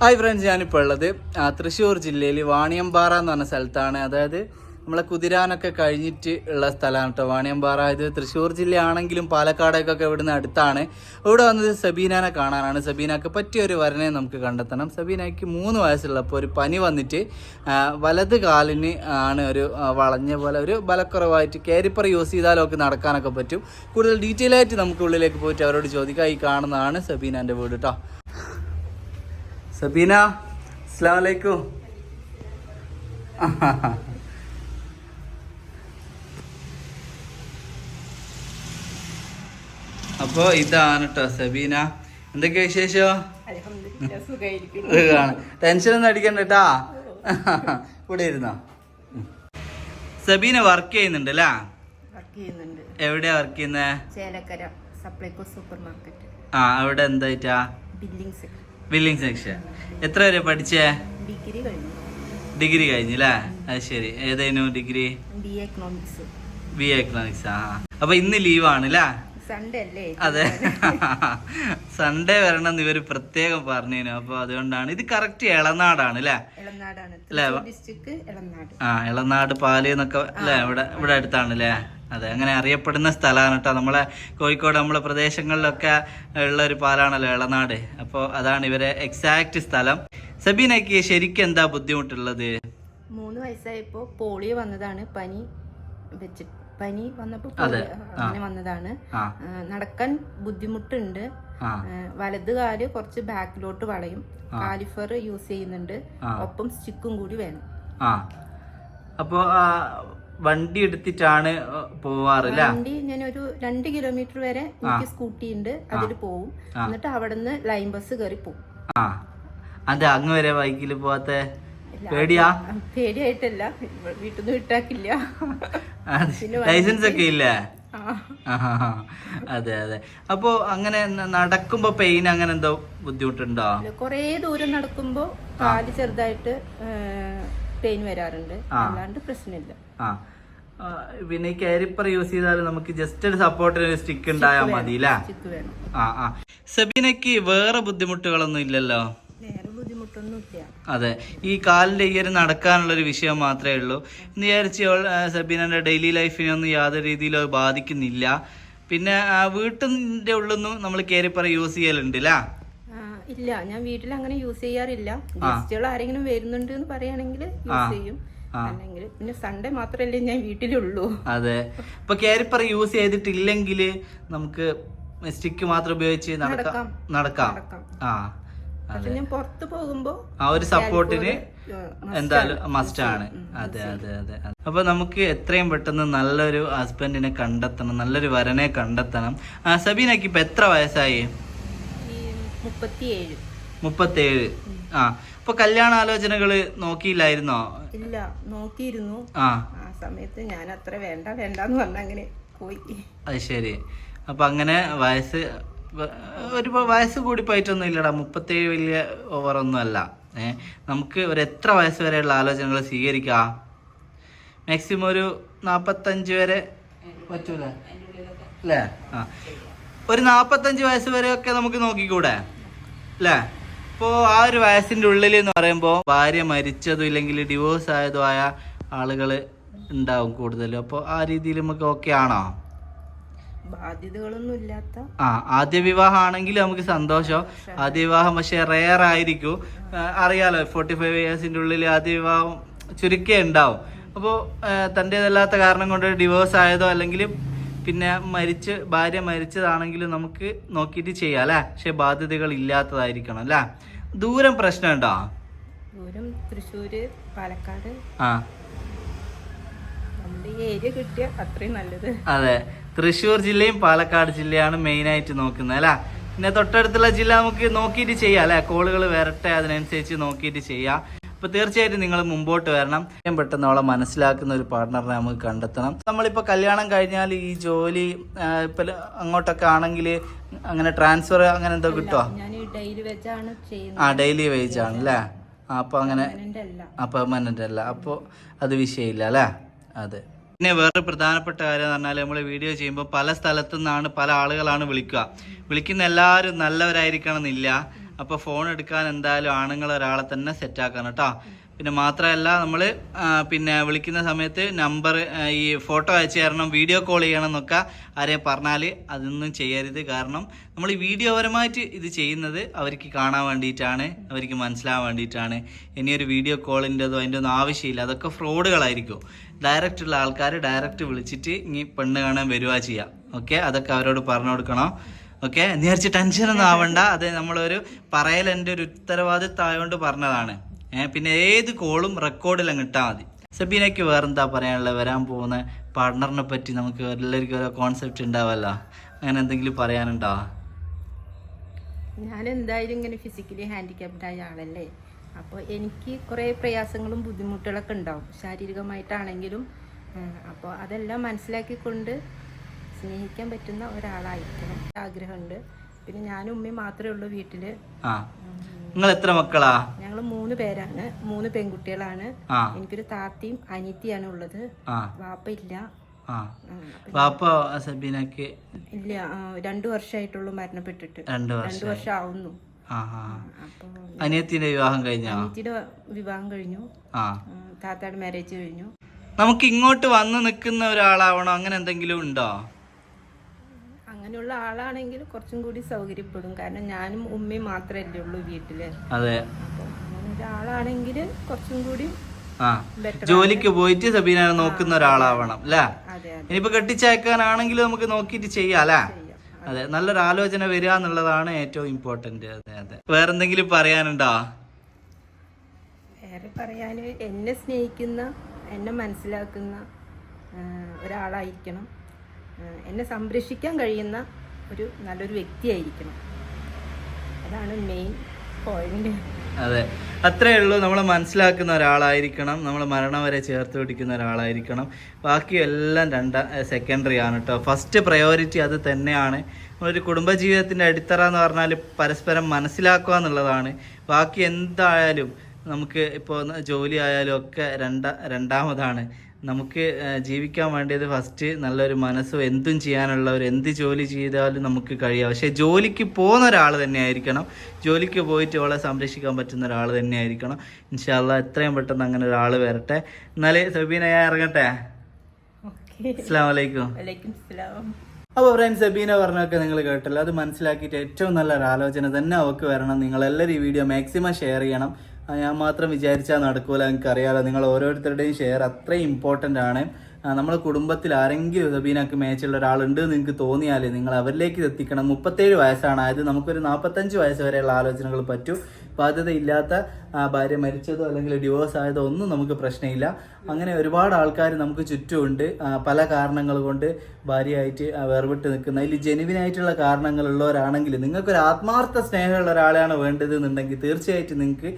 Hi friends ഞാനിപ്പോൾ ഉള്ളത് തൃശ്ശൂർ ജില്ലയിൽ വാണിയമ്പാറ എന്ന് പറഞ്ഞ സ്ഥലത്താണ്. അതായത് നമ്മളെ കുതിരാനൊക്കെ കഴിഞ്ഞിട്ട് ഉള്ള സ്ഥലമാണ് കേട്ടോ വാണിയമ്പാറ ഇത് തൃശ്ശൂർ ജില്ലയാണെങ്കിലും പാലക്കാടേക്കൊക്കെ ഇവിടുന്ന് അടുത്താണ്. ഇവിടെ വന്നത് സബീനാനെ കാണാനാണ്. സബീനക്ക് പറ്റിയ ഒരു വരനെ നമുക്ക് കണ്ടെത്തണം. സബീനയ്ക്ക് മൂന്ന് വയസ്സുള്ളപ്പോൾ ഒരു പനി വന്നിട്ട് വലത് കാലിന് ആണ് ഒരു വളഞ്ഞ പോലെ ഒരു ബലക്കുറവായിട്ട് കയറിപ്പറ യൂസ് ചെയ്താലൊക്കെ നടക്കാനൊക്കെ പറ്റും. കൂടുതൽ ഡീറ്റെയിൽ ആയിട്ട് നമുക്ക് ഉള്ളിലേക്ക് പോയിട്ട് അവരോട് ചോദിക്കാം. ഈ കാണുന്നതാണ് സബീനാന്റെ വീട് കേട്ടോ സബീന അസ്സാം വലൈക്കും അപ്പോ ഇതാണ് കേട്ടോ സബീന. എന്തൊക്കെയാ വിശേഷം? ടെൻഷൻ ഒന്നും അടിക്കണ്ട കേട്ടാ ഇവിടെ ഇരുന്നോ? സബീന വർക്ക് ചെയ്യുന്നുണ്ട് അല്ലേ എവിടെയാ വർക്ക് ചെയ്യുന്നേ? ചേലക്കര സപ്ലൈകോ സൂപ്പർ മാർക്കറ്റ് ആ അവിടെ എന്തായിട്ടാ? ബില്ലിംഗ് ബില്ലിംഗ് സെക്ഷൻ എത്ര വരെ പഠിച്ചേ? ഡിഗ്രി കഴിഞ്ഞു. ഡിഗ്രി കഴിഞ്ഞല്ലേ? അത് ശരി. ഏതായിരുന്നു degree B A economics B A economics ആ. അപ്പൊ ഇന്ന് ലീവാണ് അല്ലേ സൺഡേ അല്ലേ? അതെ. സൺഡേ വരണം എന്ന് ഇവർ പ്രത്യേകം പറഞ്ഞു അപ്പൊ അതുകൊണ്ടാണ്. ഇത് കറക്റ്റ് ഇളനാടാണ് അല്ലേ ആ ഇളനാട് പാൽ എന്നൊക്കെ അല്ലേ ഇവിടെ ഇവിടെ അടുത്താണ് അല്ലേ അതെ അങ്ങനെ അറിയപ്പെടുന്ന സ്ഥലമാണ് കേട്ടോ. നമ്മളെ കോഴിക്കോട് നമ്മളെ പ്രദേശങ്ങളിലൊക്കെ ഉള്ള ഒരു പാലാണല്ലോ ഇളനാട്. അപ്പോൾ അതാണ് ഇവരെ എക്സാക്ട് സ്ഥലം. സബീനയ്ക്ക് ശരിക്കും എന്താ ബുദ്ധിമുട്ടുള്ളത്? മൂന്ന് വയസ്സായപ്പോ പോളിയോ വന്നതാണ്. പനി വെച്ചിട്ട് പനി വന്നപ്പോ അതെ. പോളിയോ അങ്ങനെ വന്നതാണ്. നടക്കാൻ ബുദ്ധിമുട്ടുണ്ട്. വലത് കാൽ കുറച്ച് ബാക്കിലോട്ട് വളയും. കാലിഫർ യൂസ് ചെയ്യുന്നുണ്ട്. ഒപ്പം സ്റ്റിക്കും കൂടി വേണം. അപ്പോ വണ്ടി എടുത്തിട്ടാണ് പോവാറ് വണ്ടി ഞാൻ ഒരു രണ്ട് കിലോമീറ്റർ വരെ എനിക്ക് സ്കൂട്ടി ഉണ്ട് അതിൽ പോവും. എന്നിട്ട് അവിടുന്ന് ലൈൻ ബസ് കയറി പോവും. ആ. അതെ അങ്ങ് വരെ ബൈക്കിൽ പോവാത്ത? പേടിയാ? പേടിയായിട്ടല്ല. വീട്ടിൽ നിന്ന് വിട്ടാക്കില്ല. ലൈസൻസ് ഒക്കെ ഇല്ലേ. അതെ അതെ. അപ്പോ അങ്ങനെ നടക്കുമ്പോ പെയിൻ അങ്ങനെ എന്തോ ബുദ്ധിമുട്ടുണ്ടോ? കൊറേ ദൂരം നടക്കുമ്പോ കാൽ ചെറുതായിട്ട് പെയിൻ വരാറുണ്ട്. അല്ലാണ്ട് പ്രശ്നമില്ല. ആ, പിന്നെ ഈ കാരിപ്പർ യൂസ് ചെയ്താൽ നമുക്ക് ജസ്റ്റ് ഒരു സപ്പോർട്ടിന് ഒരു സ്റ്റിക്ക് ഉണ്ടായാൽ മതി അല്ലേ ആ ആ. സബീനയ്ക്ക് വേറെ ബുദ്ധിമുട്ടുകളൊന്നും ഇല്ലല്ലോ? അതെ. ഈ കാലിന്റെ ഈ ഒരു നടക്കാനുള്ള ഒരു വിഷയം മാത്രമേ ഉള്ളൂ. എന്ന് വിചാരിച്ച് സബീനന്റെ ഡെയിലി ലൈഫിനെ ഒന്നും യാതൊരു രീതിയിലോ ബാധിക്കുന്നില്ല. പിന്നെ വീട്ടിന്റെ ഉള്ളൊന്നും നമ്മൾ കേരിപ്പറ യൂസ് ചെയ്യലുണ്ട് അല്ലേ ഇല്ല. ഞാൻ വീട്ടിൽ അങ്ങനെ യൂസ് ചെയ്യാറില്ല. ഗസ്റ്റുകൾ ആരെങ്കിലും വരുന്നുണ്ട് എന്ന് പറയുകയാണെങ്കിൽ യൂസ് ചെയ്യും. അല്ലെങ്കിൽ പിന്നെ സൺഡേ മാത്രമല്ലേ ഞാൻ വീട്ടിലുള്ളൂ. അതെ. ഇപ്പൊ കേരിപ്പറ യൂസ് ചെയ്തിട്ടില്ലെങ്കിൽ നമുക്ക് സ്റ്റിക്ക് മാത്രം ഉപയോഗിച്ച് നടക്കാം. നടക്കാം. ആ ഞാൻ പുറത്ത് പോകുമ്പോ ആ ഒരു സപ്പോർട്ടിന് എന്തായാലും മസ്റ്റ് ആണ്. അതെ അതെ അതെ. അപ്പൊ നമുക്ക് എത്രയും പെട്ടെന്ന് നല്ലൊരു ഹസ്ബൻഡിനെ കണ്ടെത്തണം നല്ലൊരു വരനെ കണ്ടെത്തണം. സബീനക്ക് ഇപ്പൊ എത്ര വയസ്സായി? മുപ്പത്തിയേഴ്. മുപ്പത്തേഴ്. ആ അപ്പൊ കല്യാണ ആലോചനകൾ നോക്കിയില്ലായിരുന്നോ? ഇല്ല നോക്കിയിരുന്നു. ആ. ആ സമയത്ത് ഞാൻ അത്ര വേണ്ട വേണ്ടെന്ന് പറഞ്ഞ അങ്ങനെ പോയി. അത് ശരി. അപ്പൊ അങ്ങനെ വയസ്സ് ഒരു വയസ്സ് കൂടി പോയിട്ടൊന്നും ഇല്ലടാ. മുപ്പത്തേഴ് വലിയ ഓവറൊന്നും അല്ല. ഏ നമുക്ക് ഒരു എത്ര വയസ്സ് വരെയുള്ള ആലോചനകൾ സ്വീകരിക്കാം? മാക്സിമം ഒരു നാപ്പത്തഞ്ച് വരെ പറ്റൂല? അല്ലേ ആ. ഒരു നാപ്പത്തഞ്ച് വയസ്സ് വരെയൊക്കെ നമുക്ക് നോക്കിക്കൂടെ? അല്ലേ ഇപ്പോൾ ആ ഒരു വയസ്സിന്റെ ഉള്ളിൽ എന്ന് പറയുമ്പോൾ ഭാര്യ മരിച്ചതും ഇല്ലെങ്കിൽ ഡിവോഴ്സ് ആയതും ആയ ആളുകൾ ഉണ്ടാവും കൂടുതലും അപ്പോൾ ആ രീതിയിൽ നമുക്ക് ഓക്കെ ആണോ? ബാധ്യതകളൊന്നും ഇല്ലാത്ത ആ ആദ്യ വിവാഹം ആണെങ്കിൽ നമുക്ക് സന്തോഷം. ആദ്യ വിവാഹം പക്ഷെ റെയർ ആയിരിക്കും. അറിയാലോ ഫോർട്ടി ഫൈവ് ഇയേഴ്സിന്റെ ഉള്ളിൽ ആദ്യ വിവാഹം ചുരുക്കേ ഉണ്ടാവും. അപ്പോൾ തന്റെതല്ലാത്ത കാരണം കൊണ്ട് ഡിവോഴ്സ് ആയതോ അല്ലെങ്കിൽ പിന്നെ മരിച്ച് ഭാര്യ മരിച്ചതാണെങ്കിലും നമുക്ക് നോക്കിയിട്ട് ചെയ്യാം അല്ലേ? പക്ഷെ ബാധ്യതകൾ ഇല്ലാത്തതായിരിക്കണം അല്ലേ? ദൂരം പ്രശ്നമുണ്ടോ ദൂരം തൃശ്ശൂര് പാലക്കാട്. ആ. ഏരിയ കിട്ടിയ അത്രയും നല്ലത്. അതെ. തൃശ്ശൂർ ജില്ലയും പാലക്കാട് ജില്ലയാണ് മെയിൻ ആയിട്ട് നോക്കുന്നത് അല്ലേ? പിന്നെ തൊട്ടടുത്തുള്ള ജില്ല നമുക്ക് നോക്കിയിട്ട് ചെയ്യാം അല്ലെ? കോളുകൾ വരട്ടെ അതിനനുസരിച്ച് നോക്കിയിട്ട് ചെയ്യാം. അപ്പൊ തീർച്ചയായിട്ടും നിങ്ങൾ മുമ്പോട്ട് വരണം. ഏറ്റവും പെട്ടെന്ന് അവളെ മനസ്സിലാക്കുന്ന ഒരു പാർട്ട്ണറിനെ നമുക്ക് കണ്ടെത്തണം. നമ്മളിപ്പോ കല്യാണം കഴിഞ്ഞാൽ ഈ ജോലി ഇപ്പൊ അങ്ങോട്ടൊക്കെ ആണെങ്കിൽ അങ്ങനെ ട്രാൻസ്ഫർ അങ്ങനെ എന്തോ കിട്ടുമോ ആ ഡെയിലി വേജ് ആണ് അല്ലേ അപ്പൊ അങ്ങനെ പെർമനന്റ് അല്ല. ആ പെർമനന്റ് അല്ല. അപ്പോൾ അത് വിഷയമില്ല അല്ലേ അതെ. പിന്നെ വേറെ പ്രധാനപ്പെട്ട കാര്യം എന്ന് പറഞ്ഞാൽ നമ്മൾ വീഡിയോ ചെയ്യുമ്പോൾ പല സ്ഥലത്തു നിന്നാണ് പല ആളുകളാണ് വിളിക്കുക. വിളിക്കുന്ന എല്ലാവരും നല്ലവരായിരിക്കണം എന്നില്ല. അപ്പോൾ ഫോൺ എടുക്കാൻ എന്തായാലും ആണുങ്ങൾ ഒരാളെ തന്നെ സെറ്റ് ആക്കണം കേട്ടോ പിന്നെ മാത്രമല്ല നമ്മൾ പിന്നെ വിളിക്കുന്ന സമയത്ത് നമ്പർ ഈ ഫോട്ടോ അയച്ചു തരണം വീഡിയോ കോൾ ചെയ്യണം എന്നൊക്കെ ആരെയും പറഞ്ഞാൽ അതൊന്നും ചെയ്യരുത്. കാരണം നമ്മൾ ഈ വീഡിയോപരമായിട്ട് ഇത് ചെയ്യുന്നത് അവർക്ക് കാണാൻ വേണ്ടിയിട്ടാണ് അവർക്ക് മനസ്സിലാവാൻ വേണ്ടിയിട്ടാണ്. ഇനിയൊരു വീഡിയോ കോളിന്റെതോ അതിന്റെ ഒന്നും ആവശ്യമില്ല. അതൊക്കെ ഫ്രോഡുകളായിരിക്കും. ഡയറക്റ്റ് ഉള്ള ആൾക്കാർ ഡയറക്റ്റ് വിളിച്ചിട്ട് ഇനി പെണ്ണ് കാണാൻ വരുവാ ചെയ്യാം. ഓക്കെ അതൊക്കെ അവരോട് പറഞ്ഞു കൊടുക്കണം. ഓക്കെ? ടെൻഷൻ ഒന്നും ആവണ്ട. അത് നമ്മളൊരു പറയൽ എന്റെ ഒരു ഉത്തരവാദിത്തമായതുകൊണ്ട് പറഞ്ഞതാണ്. പിന്നെ ഏത് കോളും റെക്കോർഡിൽ അങ്ങ് ഇട്ടാൽ മതി. സബീനയ്ക്ക് വേറെന്താ പറയാനുള്ളത്? വരാൻ പോകുന്ന പാർട്ട്ണറിനെ പറ്റി നമുക്ക് എല്ലാവർക്കും ഓരോ കോൺസെപ്റ്റ് ഉണ്ടാവല്ലോ. അങ്ങനെ എന്തെങ്കിലും പറയാനുണ്ടോ? ഞാൻ എന്തായാലും ഇങ്ങനെ ഫിസിക്കലി ഹാൻഡിക്യാപ്ഡായ ആളല്ലേ. അപ്പോൾ എനിക്ക് കുറേ പ്രയാസങ്ങളും ബുദ്ധിമുട്ടുകളൊക്കെ ഉണ്ടാവും. ശാരീരികമായിട്ടാണെങ്കിലും അപ്പോൾ അതെല്ലാം മനസ്സിലാക്കിക്കൊണ്ട് സ്നേഹിക്കാൻ പറ്റുന്ന ഒരാളായിരിക്കണം ആഗ്രഹമുണ്ട്. പിന്നെ ഞാനും ഉമ്മയും മാത്രമേ ഉള്ളൂ വീട്ടിൽ. നിങ്ങൾ എത്ര മക്കളാ? ഞങ്ങൾ മൂന്ന് പേരാണ്. മൂന്ന് പെൺകുട്ടികളാണ്. എനിക്കൊരു താത്തയും അനിയത്തിയാണ് ഉള്ളത്. വാപ്പ ഇല്ല. സബീനക്ക് ഇല്ല രണ്ടു വർഷമായിട്ടുള്ളൂ മരണപ്പെട്ടിട്ട്. രണ്ട് വർഷം ആവുന്നു അനിയത്തിന്റെ വിവാഹം കഴിഞ്ഞോ? അനിയത്തിയുടെ വിവാഹം കഴിഞ്ഞു. താത്തയുടെ മാരേജ് കഴിഞ്ഞു. നമുക്ക് ഇങ്ങോട്ട് വന്ന് നിൽക്കുന്ന ഒരാളാവണോ? അങ്ങനെ എന്തെങ്കിലും ഉണ്ടോ? അങ്ങനെയുള്ള ആളാണെങ്കിൽ കുറച്ചും കൂടി സൗകര്യപ്പെടും. കാരണം ഞാനും ഉമ്മയും മാത്രമല്ലേ ഉള്ളൂ വീട്ടിൽ. അതെ. ഒരാളാണെങ്കിൽ കുറച്ചും കൂടി ജോലിക്ക് പോയിട്ട് സബീന നോക്കുന്ന ഒരാളാവണം അല്ലേ? ഇനിയിപ്പോ കെട്ടിച്ചയക്കാനാണെങ്കിലും നമുക്ക് നോക്കിയിട്ട് ചെയ്യാം അല്ലേ? അതെ. നല്ലൊരു ആലോചന വരിക എന്നുള്ളതാണ് ഏറ്റവും ഇമ്പോർട്ടന്റ് അതെ അതെ. വേറെന്തെങ്കിലും പറയാനുണ്ടോ? വേറെ പറയാൻ എന്നെ സ്നേഹിക്കുന്ന എന്നെ മനസ്സിലാക്കുന്ന ഒരാളായിരിക്കണം. എന്നെ സംരക്ഷിക്കാൻ കഴിയുന്ന ഒരു നല്ലൊരു വ്യക്തിയായിരിക്കണം. അതാണ് മെയിൻ പോയിന്റ് അതെ. അത്രേ ഉള്ളൂ. നമ്മൾ മനസ്സിലാക്കുന്ന ഒരാളായിരിക്കണം. നമ്മൾ മരണം വരെ ചേർത്ത് പിടിക്കുന്ന ഒരാളായിരിക്കണം. ബാക്കി എല്ലാം രണ്ടാ സെക്കൻഡറി ആണ് കേട്ടോ ഫസ്റ്റ് പ്രയോറിറ്റി അത് തന്നെയാണ്. ഒരു കുടുംബജീവിതത്തിന്റെ അടിത്തറ എന്ന് പറഞ്ഞാൽ പരസ്പരം മനസ്സിലാക്കുക എന്നുള്ളതാണ്. ബാക്കി എന്തായാലും നമുക്ക് ഇപ്പോൾ ജോലി ആയാലും ഒക്കെ രണ്ട രണ്ടാമതാണ്. നമുക്ക് ജീവിക്കാൻ വേണ്ടിയത് ഫസ്റ്റ് നല്ലൊരു മനസ്സും എന്തും ചെയ്യാനുള്ള ഒരു എന്ത് ജോലി ചെയ്താലും നമുക്ക് കഴിയാം. പക്ഷേ ജോലിക്ക് പോകുന്ന ഒരാൾ തന്നെ ആയിരിക്കണം. ജോലിക്ക് പോയിട്ട് അവളെ സംരക്ഷിക്കാൻ പറ്റുന്ന ഒരാൾ തന്നെ ആയിരിക്കണം. ഇൻഷാല്ല എത്രയും പെട്ടെന്ന് അങ്ങനെ ഒരാൾ വരട്ടെ. എന്നാലേ സബീന ഞാൻ ഇറങ്ങട്ടെ? അസ്സാം വലൈക്കും അപ്പോൾ ഫ്രണ്ട്സ് സബീന പറഞ്ഞൊക്കെ നിങ്ങൾ കേട്ടല്ലോ അത് മനസ്സിലാക്കിയിട്ട് ഏറ്റവും നല്ലൊരു ആലോചന തന്നെ അവൾക്ക് വരണം. നിങ്ങളെല്ലാവരും ഈ വീഡിയോ മാക്സിമം ഷെയർ ചെയ്യണം. ഞാൻ മാത്രം വിചാരിച്ചാൽ നടക്കൂല അറിയാലോ നിങ്ങൾ ഓരോരുത്തരുടെയും ഷെയർ അത്രയും ഇമ്പോർട്ടന്റ് ആണ്. നമ്മുടെ കുടുംബത്തിൽ ആരെങ്കിലും സബീനക്ക് മേച്ചുള്ള ഒരാളുണ്ട് എന്ന് നിങ്ങൾക്ക് തോന്നിയാൽ നിങ്ങൾ അവരിലേക്ക് എത്തിക്കണം. മുപ്പത്തേഴ് വയസ്സാണ്. അതായത് നമുക്കൊരു നാൽപ്പത്തഞ്ച് വയസ്സ് വരെയുള്ള ആലോചനകൾ പറ്റൂ. ബാധ്യതയില്ലാത്ത ഇല്ലാത്ത ഭാര്യ മരിച്ചതോ അല്ലെങ്കിൽ ഡിവോഴ്സ് ആയതോ ഒന്നും നമുക്ക് പ്രശ്നമില്ല. അങ്ങനെ ഒരുപാട് ആൾക്കാർ നമുക്ക് ചുറ്റുമുണ്ട്. പല കാരണങ്ങൾ കൊണ്ട് ഭാര്യയായിട്ട് വേർവിട്ട് നിൽക്കുന്ന അതിൽ ജെനുവിനായിട്ടുള്ള കാരണങ്ങളുള്ളവരാണെങ്കിൽ നിങ്ങൾക്കൊരു ആത്മാർത്ഥ സ്നേഹമുള്ള ഒരാളെയാണ് വേണ്ടത് എന്നുണ്ടെങ്കിൽ തീർച്ചയായിട്ടും നിങ്ങൾക്ക്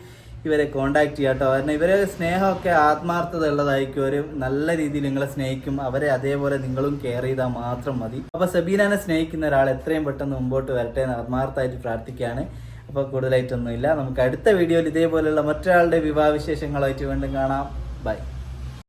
ഇവരെ കോണ്ടാക്ട് ചെയ്യാം കേട്ടോ കാരണം ഇവരെ സ്നേഹമൊക്കെ ആത്മാർത്ഥത ഉള്ളതായിരിക്കും ഒരു നല്ല രീതിയിൽ നിങ്ങളെ സ്നേഹിക്കും. അവരെ അതേപോലെ നിങ്ങളും കെയർ ചെയ്താൽ മാത്രം മതി. അപ്പൊ സബീനാനെ സ്നേഹിക്കുന്ന ഒരാൾ എത്രയും പെട്ടെന്ന് മുമ്പോട്ട് വരട്ടെ എന്ന് ആത്മാർത്ഥമായിട്ട് പ്രാർത്ഥിക്കുകയാണ്. അപ്പോൾ കൂടുതലായിട്ടൊന്നുമില്ല. നമുക്ക് അടുത്ത വീഡിയോയിൽ ഇതേപോലെയുള്ള മറ്റൊരാളുടെ വിവാഹ വിശേഷങ്ങളായിട്ട് വീണ്ടും കാണാം. ബൈ